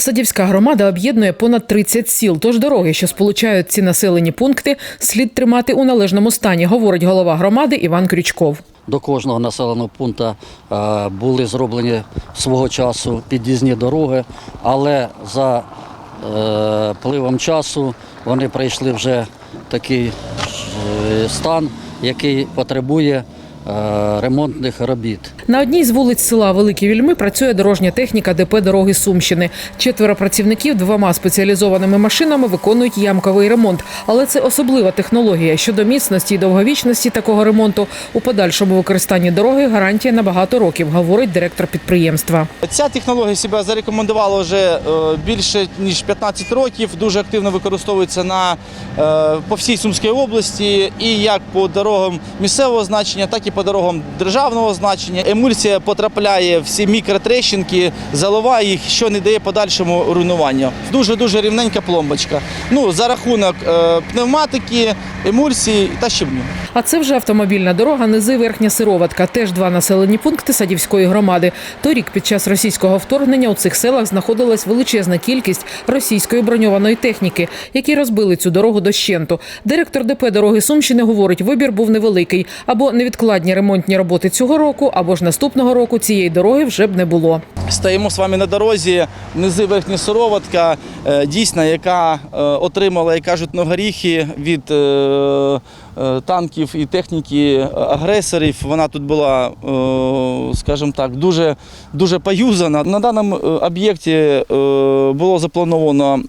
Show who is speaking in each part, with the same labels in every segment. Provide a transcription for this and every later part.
Speaker 1: Садівська громада об'єднує понад 30 сіл, тож дороги, що сполучають ці населені пункти, слід тримати у належному стані, говорить голова громади Іван Крючков.
Speaker 2: До кожного населеного пункту е, були зроблені свого часу під'їзні дороги, але за е, пливом часу вони прийшли вже такий е, стан, який потребує ремонтних робіт.
Speaker 1: На одній з вулиць села Великі Вільми працює дорожня техніка ДП «Дороги Сумщини». Четверо працівників двома спеціалізованими машинами виконують ямковий ремонт. Але це особлива технологія. Щодо міцності і довговічності такого ремонту у подальшому використанні дороги гарантія на багато років, говорить директор підприємства.
Speaker 3: Ця технологія себе зарекомендувала вже е, більше ніж 15 років. Дуже активно використовується на е, по всій Сумській області, і як по дорогам місцевого значення, так і по дорогам державного значення. Емульсія потрапляє в всі мікротрещинки, заливає їх, що не дає подальшому руйнуванню. Дуже дуже рівненька пломбочка. Ну за рахунок е, пневматики, емульсії та щебню.
Speaker 1: А це вже автомобільна дорога Низи Верхня Сироватка. Теж два населені пункти Садівської громади. Торік під час російського вторгнення у цих селах знаходилась величезна кількість російської броньованої техніки, які розбили цю дорогу дощенту. Директор ДП дороги Сумщини говорить, вибір був невеликий або невідкладні ремонтні роботи цього року, або ж наступного року цієї дороги вже б не було.
Speaker 3: Стоїмо з вами на дорозі, низи верхня Суроватка, е, дійсно, яка е, отримала, як кажуть, ногоріхи від е, танків і техніки агресорів. Вона тут була, скажімо так, дуже, дуже поюзана. На даному об'єкті було заплановано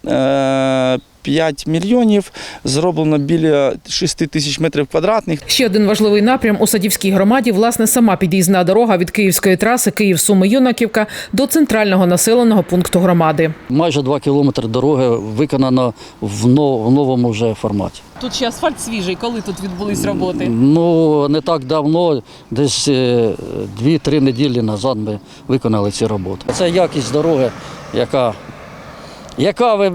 Speaker 3: 5 мільйонів, зроблено біля 6 тисяч метрів квадратних.
Speaker 1: Ще один важливий напрям у Садівській громаді власне сама під'їзна дорога від київської траси Київ Суми Юнаківка до центрального населеного пункту громади.
Speaker 2: Майже 2 кілометри дороги виконано в новому вже форматі.
Speaker 1: Тут ще асфальт свіжий. Коли тут відбулись роботи?
Speaker 2: Ну, не так давно, десь е, 2-3 неділі назад ми виконали ці роботи. Це якість дороги, яка, яка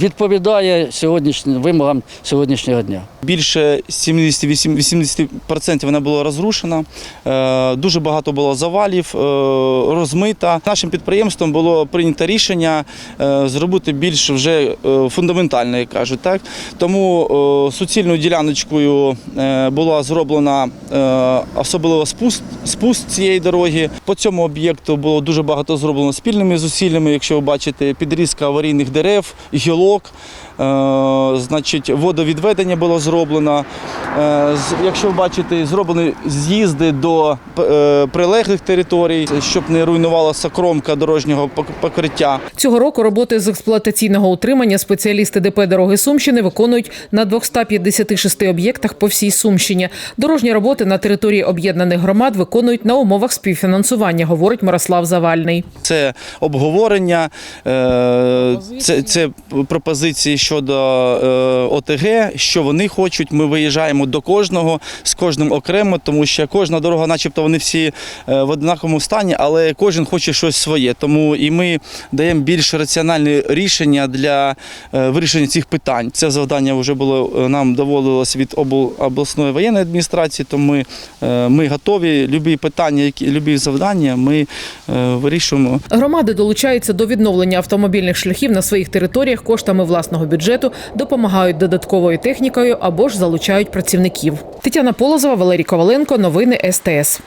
Speaker 2: відповідає сьогоднішнім вимогам сьогоднішнього дня.
Speaker 3: Більше 70-80% вона була розрушена. Е, Дуже багато було завалів, е, розмита. Нашим підприємством було прийнято рішення е, зробити більш вже фундаментально, як кажуть. Так? Тому суцільною діляночкою була зроблена особливо спуск, спуск цієї дороги. По цьому об'єкту було дуже багато зроблено спільними зусиллями. Якщо ви бачите, підрізка аварійних дерев, гілок. Е, Значить, водовідведення було зроблено. Е, Якщо ви бачите, зроблені з'їзди до е, прилеглих територій, щоб не руйнувалася кромка дорожнього пок- покриття.
Speaker 1: Цього року роботи з експлуатаційного утримання спеціалісти ДП дороги Сумщини виконують на 256 об'єктах по всій Сумщині. Дорожні роботи на території об'єднаних громад виконують на умовах співфінансування, говорить Мирослав Завальний.
Speaker 3: Це обговорення, це, це пропозиції щодо е, ОТГ, що вони хочуть. Ми виїжджаємо до кожного, з кожним окремо, тому що кожна дорога, начебто, вони всі е, в однаковому стані, але кожен хоче щось своє. Тому і ми даємо більш раціональне рішення для е, вирішення цих питань. Це завдання вже було нам доводилось від обл- обласної воєнної адміністрації, тому ми, ми готові. Любі питання, які любі завдання, ми вирішуємо.
Speaker 1: Громади долучаються до відновлення автомобільних шляхів на своїх територіях коштами власного бюджету, допомагають додатковою технікою або ж залучають працівників. Тетяна Полозова, Валерій Коваленко. Новини СТС.